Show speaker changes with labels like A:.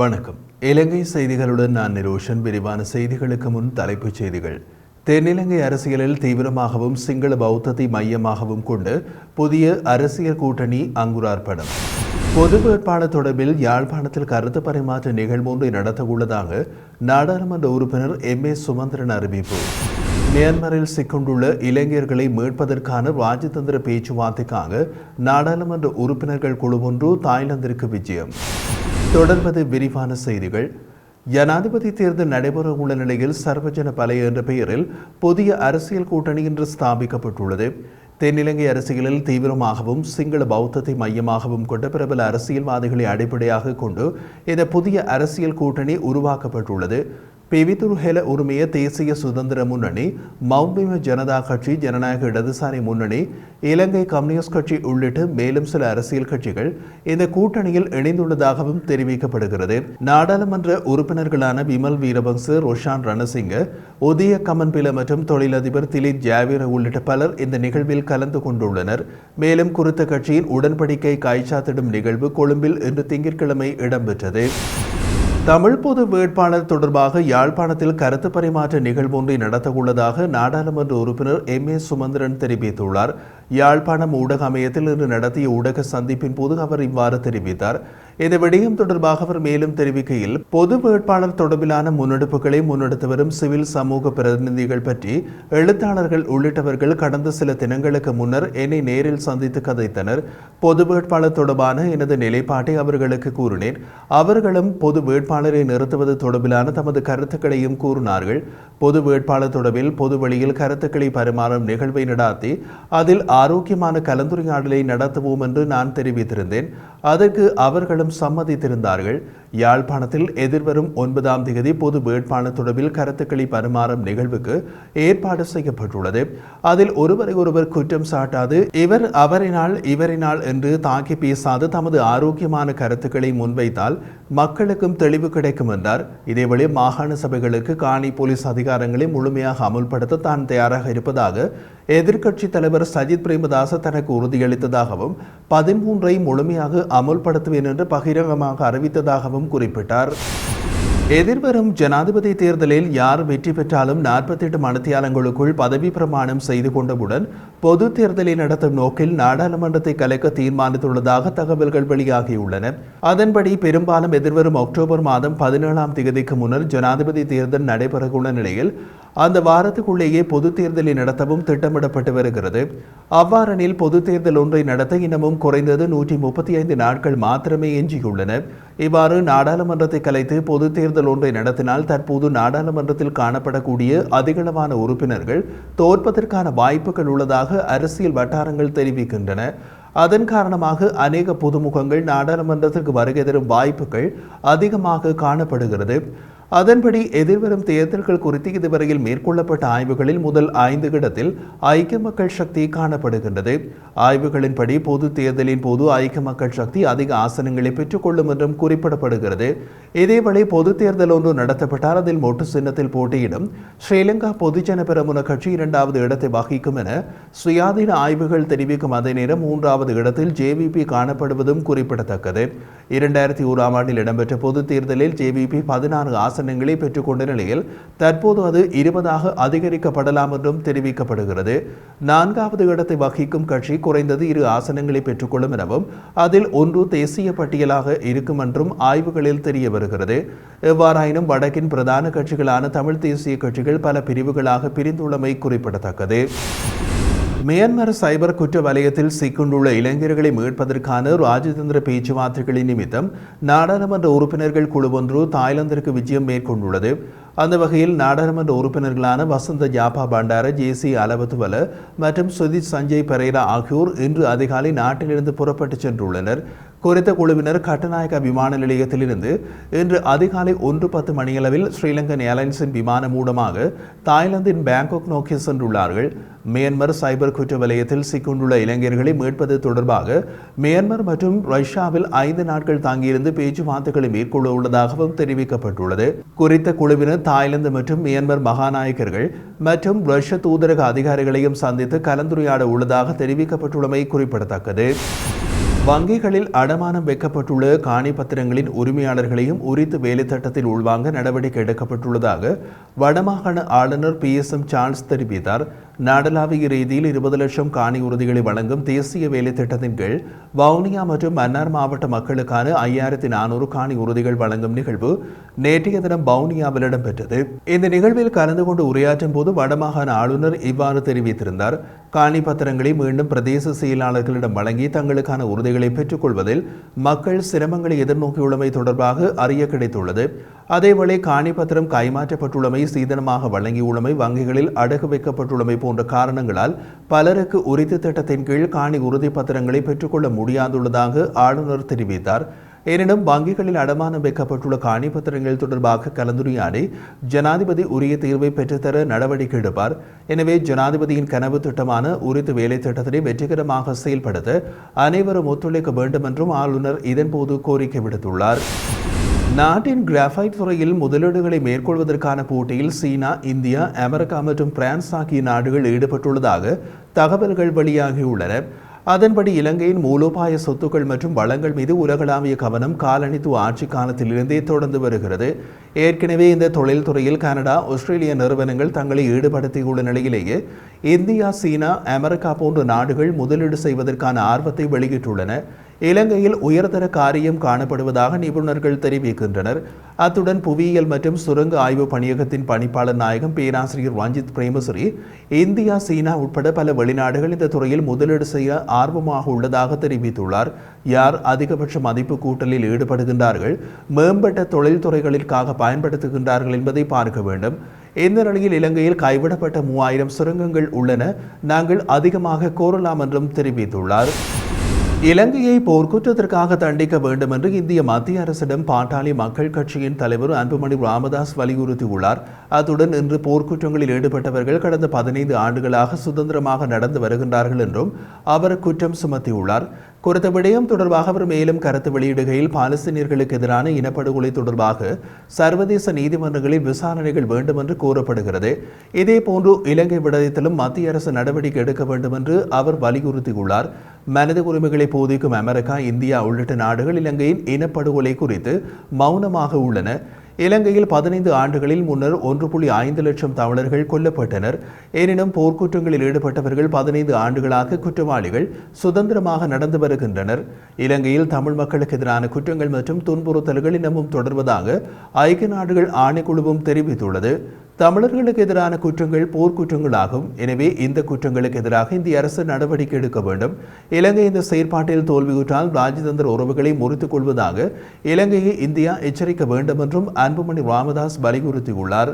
A: வணக்கம். இலங்கை செய்திகளுடன் நான் நிரோஷன். விரிவான செய்திகளுக்கு முன் தலைப்புச் செய்திகள். தென்னிலங்கை அரசியலில் தீவிரமாகவும் சிங்கள பௌத்தத்தை மையமாகவும் கொண்டு புதிய அரசியல் கூட்டணி அங்குரார்ப்பணம். பொது வேட்பாளர் தொடர்பில் யாழ்ப்பாணத்தில் கருத்து பரிமாற்ற நிகழ்வொன்றை நடத்த உள்ளதாக நாடாளுமன்ற உறுப்பினர் எம். ஏ. சுமந்திரன் அறிவிப்பு. மியான்மரில் சிக்கொண்டுள்ள இளைஞர்களை மீட்பதற்கான ராஜதந்திர பேச்சுவார்த்தைக்காக நாடாளுமன்ற உறுப்பினர்கள் குழு ஒன்று தாய்லாந்திற்கு விஜயம். தொடர்வது விரிவான செய்திகள். ஜனாதிபதி தேர்தல் நடைபெற உள்ள நிலையில் சர்வஜன பலை என்ற பெயரில் புதிய அரசியல் கூட்டணி இன்று ஸ்தாபிக்கப்பட்டுள்ளது. தென்னிலங்கை அரசியலில் தீவிரமாகவும் சிங்கள பௌத்தத்தை மையமாகவும் கொண்ட பிரபல அரசியல்வாதிகளை அடிப்படையாக கொண்டு இந்த புதிய அரசியல் கூட்டணி உருவாக்கப்பட்டுள்ளது. பிவித்துரு ஹெல உரிமைய தேசிய சுதந்திர முன்னணி மௌபிம ஜனதா கட்சி ஜனநாயக இடதுசாரி முன்னணி இலங்கை கம்யூனிஸ்ட் கட்சி உள்ளிட்ட மேலும் சில அரசியல் கட்சிகள் இந்த கூட்டணியில் இணைந்துள்ளதாகவும் தெரிவிக்கப்படுகிறது. நாடாளுமன்ற உறுப்பினர்களான விமல் வீரவங்ச ரோஷான் ரணசிங்க உதய கமன்பில மற்றும் தொழிலதிபர் திலீப் ஜாவீர உள்ளிட்ட பலர் இந்த நிகழ்வில் கலந்து கொண்டுள்ளனர். மேலும் குறித்த கட்சியின் உடன்படிக்கை காய்ச்சாத்திடும் நிகழ்வு கொழும்பில் இன்று திங்கட்கிழமை இடம்பெற்றது. தமிழ் பொது வேட்பாளர் தொடர்பாக யாழ்ப்பாணத்தில் கருத்து பரிமாற்ற நிகழ்வொன்றை நடத்தவுள்ளதாக நாடாளுமன்ற உறுப்பினர் எம் ஏ சுமந்திரன் தெரிவித்துள்ளார். யாழ்ப்பாணம் ஊடக அமையத்தில் இன்று நடத்திய ஊடக சந்திப்பின் போது அவர் இவ்வாறு தெரிவித்தார். இந்த விடயம் தொடர்பாக அவர் மேலும் தெரிவிக்கையில் பொது வேட்பாளர் தொடர்பிலான முன்னெடுப்புகளை முன்னெடுத்து வரும் சிவில் சமூக பிரதிநிதிகள் பற்றி எழுத்தாளர்கள் உள்ளிட்டவர்கள் கடந்த சில தினங்களுக்கு முன்னர் என்னை நேரில் சந்தித்து கதைத்தனர். பொது வேட்பாளர் தொடர்பான எனது நிலைப்பாட்டை அவர்களுக்கு கூறினேன். அவர்களும் பொது வேட்பாளரை நிறுத்துவது தொடர்பிலான தமது கருத்துக்களையும் கூறினார்கள். பொது வேட்பாளர் தொடர்பில் பொது வழியில் கருத்துக்களை பரிமாறும் நிகழ்வை நடாத்தி அதில் ஆரோக்கியமான கலந்துரையாடலை நடத்துவோம் என்று நான் தெரிவித்திருந்தேன். அதற்கு அவர்களும் சம்மதித்திருந்தார்கள். யாழ்ப்பாணத்தில் எதிர்வரும் ஒன்பதாம் தேதி பொது வேட்பாளர் தொடர்பில் கருத்துக்களை பரிமாறும் நிகழ்வுக்கு ஏற்பாடு செய்யப்பட்டுள்ளது. அதில் ஒருவரை ஒருவர் குற்றம் சாட்டாது இவர் அவரினால் இவரினால் என்று தாக்கி பேசாது தமது ஆரோக்கியமான கருத்துக்களை முன்வைத்தால் மக்களுக்கும் தெளிவு கிடைக்கும் என்றார். இதேவேளை மாகாண சபைகளுக்கு காணி போலீஸ் அதிகாரங்களை முழுமையாக அமுல்படுத்த தான் தயாராக இருப்பதாக எதிர்க்கட்சி தலைவர் சஜித் பிரேமதாச தனக்கு உறுதியளித்ததாகவும் பதிமூன்றை முழுமையாக அமுல்படுத்துவேன் என்று பகிரங்கமாக அறிவித்ததாகவும் குறிப்பிட்டார். எதிர்வரும் ஜனாதிபதி தேர்தலில் யார் வெற்றி பெற்றாலும் நாற்பத்தி எட்டு மணித்தியாலங்களுக்குள் பதவி பிரமாணம் செய்து கொண்டவுடன் பொது தேர்தலை நடத்தும் நோக்கில் நாடாளுமன்றத்தை கலைக்க தீர்மானித்துள்ளதாக தகவல்கள் வெளியாகியுள்ளன. அதன்படி பெரும்பாலும் எதிர்வரும் அக்டோபர் மாதம் பதினேழாம் தேதிக்கு முன்னர் ஜனாதிபதி தேர்தல் நடைபெறவுள்ள நிலையில் அந்த வாரத்துக்குள்ளேயே பொது தேர்தலை நடத்தவும் திட்டமிடப்பட்டு வருகிறது. அவ்வாறெனில் பொது தேர்தல் ஒன்றை நடத்த இன்னமும் குறைந்தது நூற்றி முப்பத்தி ஐந்து நாட்கள் மாத்திரமே எஞ்சியுள்ளன. இவ்வாறு நாடாளுமன்றத்தை கலைத்து பொது தேர்தல் ஒன்றை நடத்தினால் தற்போது நாடாளுமன்றத்தில் காணப்படக்கூடிய அதிகளவான உறுப்பினர்கள் தோற்பதற்கான வாய்ப்புகள் உள்ளதாக அரசியல் வட்டாரங்கள் தெரிவிக்கின்றன. அதன் காரணமாக அநேக புதுமுகங்கள் நாடாளுமன்றத்திற்கு வருகை தரும் வாய்ப்புகள் அதிகமாக காணப்படுகிறது. அதன்படி எதிர்வரும் தேர்தல்கள் குறித்து இதுவரையில் மேற்கொள்ளப்பட்ட ஆய்வுகளில் முதல் ஐந்து இடத்தில் ஐக்கிய மக்கள் சக்தி காணப்படுகின்றது. ஆய்வுகளின்படி பொது தேர்தலின் போது ஐக்கிய மக்கள் சக்தி அதிக ஆசனங்களை பெற்றுக்கொள்ளும் என்றும் குறிப்பிடப்படுகிறது. இதேவேளை பொது தேர்தல் ஒன்று நடத்தப்பட்டால் அதில் மொட்டு சின்னத்தில் போட்டியிடும் ஸ்ரீலங்கா பொதுஜன பெரமுன கட்சி இரண்டாவது இடத்தை வகிக்கும் என சுயாதீன ஆய்வுகள் தெரிவிக்கும் அதே நேரம் மூன்றாவது இடத்தில் ஜேவிபி காணப்படுவதும் குறிப்பிடத்தக்கது. இரண்டாயிரத்தி ஓராம் ஆண்டில் இடம்பெற்ற பொது தேர்தலில் ஜேவிபி பதினாறு ஆசனங்களை பெற்றுக்கொண்ட நிலையில் தற்போது அது இருபதாக அதிகரிக்கப்படலாம் என்றும் தெரிவிக்கப்படுகிறது. நான்காவது இடத்தை வகிக்கும் கட்சி குறைந்தது இரு ஆசனங்களை பெற்றுக்கொள்ளும் எனவும் அதில் ஒன்று தேசிய பட்டியலாக இருக்கும் என்றும் ஆய்வுகளில் தெரிய வருகிறது எவ்வாறாயினும் வடக்கின் பிரதான கட்சிகளான தமிழ் தேசிய கட்சிகள் பல பிரிவுகளாக பிரிந்துள்ளமை குறிப்பிடத்தக்கது. மியான்மர் சைபர் குற்ற வலயத்தில் சிக்கொண்டுள்ள இளைஞர்களை மீட்பதற்கான ராஜதந்திர பேச்சுவார்த்தைகளின் நிமித்தம் நாடாளுமன்ற உறுப்பினர்கள் குழு ஒன்று தாய்லாந்திற்கு விஜயம் மேற்கொண்டுள்ளது அந்த வகையில் நாடாளுமன்ற உறுப்பினர்களான வசந்த ஜாபா பண்டார ஜேசி அலவத்துவல மற்றும் சுதித் சஞ்சய் பெரேரா ஆகியோர் இன்று அதிகாலை நாட்டிலிருந்து புறப்பட்டு சென்றுள்ளனர் குறித்த குழுவினர் கட்டநாயக்க விமான நிலையத்திலிருந்து இன்று அதிகாலை ஒன்று பத்து மணியளவில் ஸ்ரீலங்கன் ஏர்லைன்ஸின் விமானம் மூலமாக தாய்லாந்தின் பேங்காக் நோக்கி சென்றுள்ளார்கள். மியான்மர் சைபர் குற்ற வலயத்தில் சிக்கொண்டுள்ள இளைஞர்களை மீட்பது தொடர்பாக மியான்மர் மற்றும் ரஷ்யாவில் ஐந்து நாட்கள் தாங்கியிருந்து பேச்சுவார்த்தைகளை மேற்கொள்ள உள்ளதாகவும் தெரிவிக்கப்பட்டுள்ளது. குறித்த குழுவினர் தாய்லாந்து மற்றும் மியான்மர் மகாநாயகர்கள் மற்றும் ரஷ்ய தூதரக அதிகாரிகளையும் சந்தித்து கலந்துரையாட உள்ளதாக தெரிவிக்கப்பட்டுள்ளமை குறிப்பிடத்தக்கது. வங்கிகளில் அடமானம் வைக்கப்பட்டுள்ள காணி பத்திரங்களின் உரிமையாளர்களையும் உரித்து வேலைத்தட்டத்தில் உள்வாங்க நடவடிக்கை எடுக்கப்பட்டுள்ளதாக வடமாகாண ஆளுநர் பி எஸ் எம் சார்ல்ஸ் தெரிவித்தார். நாடளாவிய ரீதியில் இருபது லட்சம் காணி உறுதிகளை வழங்கும் தேசிய வேலை திட்டத்தின் கீழ் வவுனியா மற்றும் மன்னார் மாவட்ட மக்களுக்கான ஐயாயிரத்தி நானூறு காணி உறுதிகள் வழங்கும் நிகழ்வு நேற்றைய தினம் வவுனியாவில் இடம்பெற்றது. இந்த நிகழ்வில் கலந்து கொண்டு உரையாற்றும் போது வடமாகாண ஆளுநர் இவ்வாறு தெரிவித்திருந்தார். காணி பத்திரங்களை மீண்டும் பிரதேச செயலாளர்களிடம் வழங்கி தங்களுக்கான உறுதிகளை பெற்றுக்கொள்வதில் மக்கள் சிரமங்களை எதிர்நோக்கியுள்ளமை தொடர்பாக அறிய கிடைத்துள்ளது. அதேவேளை காணி பத்திரம் கைமாற்றப்பட்டுள்ளமை சீதனமாக வழங்கியுள்ளமை வங்கிகளில் அடகு வைக்கப்பட்டுள்ளமை போன்ற போன்ற காரணங்களால் பலருக்கு உரித்து திட்டத்தின் கீழ் காணி உறுதி பத்திரங்களை பெற்றுக்கொள்ள முடியாதுள்ளதாக ஆளுநர் தெரிவித்தார். எனினும் வங்கிகளில் அடமானம் வைக்கப்பட்டுள்ள காணி பத்திரங்கள் தொடர்பாக கலந்துரையாடி ஜனாதிபதி உரிய தீர்வை பெற்றுத்தர நடவடிக்கை எடுப்பார். எனவே ஜனாதிபதியின் கனவு திட்டமான உரித்து வேலை திட்டத்தினை வெற்றிகரமாக செயல்படுத்த அனைவரும் ஒத்துழைக்க வேண்டும் என்றும் ஆளுநர் இதன்போது கோரிக்கை விடுத்துள்ளார். நாட்டின் கிராஃபைட் துறையில் முதலீடுகளை மேற்கொள்வதற்கான போட்டியில் சீனா இந்தியா அமெரிக்கா மற்றும் பிரான்ஸ் ஆகிய நாடுகள் ஈடுபட்டுள்ளதாக தகவல்கள் வெளியாகியுள்ளன. அதன்படி இலங்கையின் மூலோபாய சொத்துக்கள் மற்றும் வளங்கள் மீது உலகளாவிய கவனம் காலனித்துவ ஆட்சி காலத்திலிருந்தே தொடர்ந்து வருகிறது. ஏற்கனவே இந்த தொழில்துறையில் கனடா ஆஸ்திரேலிய நிறுவனங்கள் தங்களை ஈடுபடுத்தியுள்ள நிலையிலேயே இந்தியா சீனா அமெரிக்கா போன்ற நாடுகள் முதலீடு செய்வதற்கான ஆர்வத்தை வெளியிட்டுள்ளன. இலங்கையில் உயர்தர காரியம் காணப்படுவதாக நிபுணர்கள் தெரிவிக்கின்றனர். அத்துடன் புவியியல் மற்றும் சுரங்க ஆய்வு பணியகத்தின் பணிப்பாளர் நாயகம் பேராசிரியர் ரஞ்சித் பிரேமசுரி இந்தியா சீனா உட்பட பல வெளிநாடுகள் இந்த துறையில் முதலீடு செய்ய ஆர்வமாக உள்ளதாக தெரிவித்துள்ளார். யார் அதிகபட்ச மதிப்பு கூட்டலில் ஈடுபடுகின்றார்கள் மேம்பட்ட தொழில்துறைகளிற்காக பயன்படுத்துகின்றார்கள் என்பதை பார்க்க வேண்டும். இந்த நிலையில் இலங்கையில் கைவிடப்பட்ட மூவாயிரம் சுரங்கங்கள் உள்ளன. நாங்கள் அதிகமாக கோரலாம் என்றும் தெரிவித்துள்ளார். இலங்கையை போர்க்குற்றத்திற்காக தண்டிக்க வேண்டும் என்று இந்திய மத்திய அரசிடம் பாட்டாளி மக்கள் கட்சியின் தலைவர் அன்புமணி ராமதாஸ் வலியுறுத்தியுள்ளார். அத்துடன் இன்று போர்க்குற்றங்களில் ஈடுபட்டவர்கள் கடந்த பதினைந்து ஆண்டுகளாக சுதந்திரமாக நடந்து வருகின்றார்கள் என்றும் அவர் குற்றம் சுமத்தியுள்ளார். குறித்த விடயம் தொடர்பாக அவர் மேலும் கருத்து வெளியிடுகையில் பாலஸ்தீனியர்களுக்கு எதிரான இனப்படுகொலை தொடர்பாக சர்வதேச நீதிமன்றங்களில் விசாரணைகள் வேண்டும் என்று கூறப்படுகிறது. இதேபோன்று இலங்கை விடயத்திலும் மத்திய அரசு நடவடிக்கை எடுக்க வேண்டும் என்று அவர் வலியுறுத்தியுள்ளார். மனித உரிமைகளை போதிக்கும் அமெரிக்கா இந்தியா உள்ளிட்ட நாடுகள் இலங்கையின் இனப்படுகொலை குறித்து மௌனமாக உள்ளன. இலங்கையில் பதினைந்து ஆண்டுகளில் முன்னர் ஒன்று புள்ளி ஐந்து லட்சம் தமிழர்கள் கொல்லப்பட்டனர். எனினும் போர்க்குற்றங்களில் ஈடுபட்டவர்கள் பதினைந்து ஆண்டுகளாக குற்றவாளிகள் சுதந்திரமாக நடந்து வருகின்றனர். இலங்கையில் தமிழ் மக்களுக்கு எதிரான குற்றங்கள் மற்றும் துன்புறுத்தல்கள் இன்னமும் தொடர்வதாக ஐக்கிய நாடுகள் ஆணைக்குழுவும் தெரிவித்துள்ளது. தமிழர்களுக்கு எதிரான குற்றங்கள் போர்க்குற்றங்களாகும் எனவே இந்த குற்றங்களுக்கு எதிராக இந்திய அரசு நடவடிக்கை எடுக்க வேண்டும். இலங்கை இந்த செயற்பாட்டில் தோல்வியுற்றால் ராஜதந்திர உறவுகளை முறித்துக் கொள்வதாக இலங்கையை இந்தியா எச்சரிக்க வேண்டும் என்றும் அன்புமணி ராமதாஸ் வலியுறுத்தியுள்ளார்.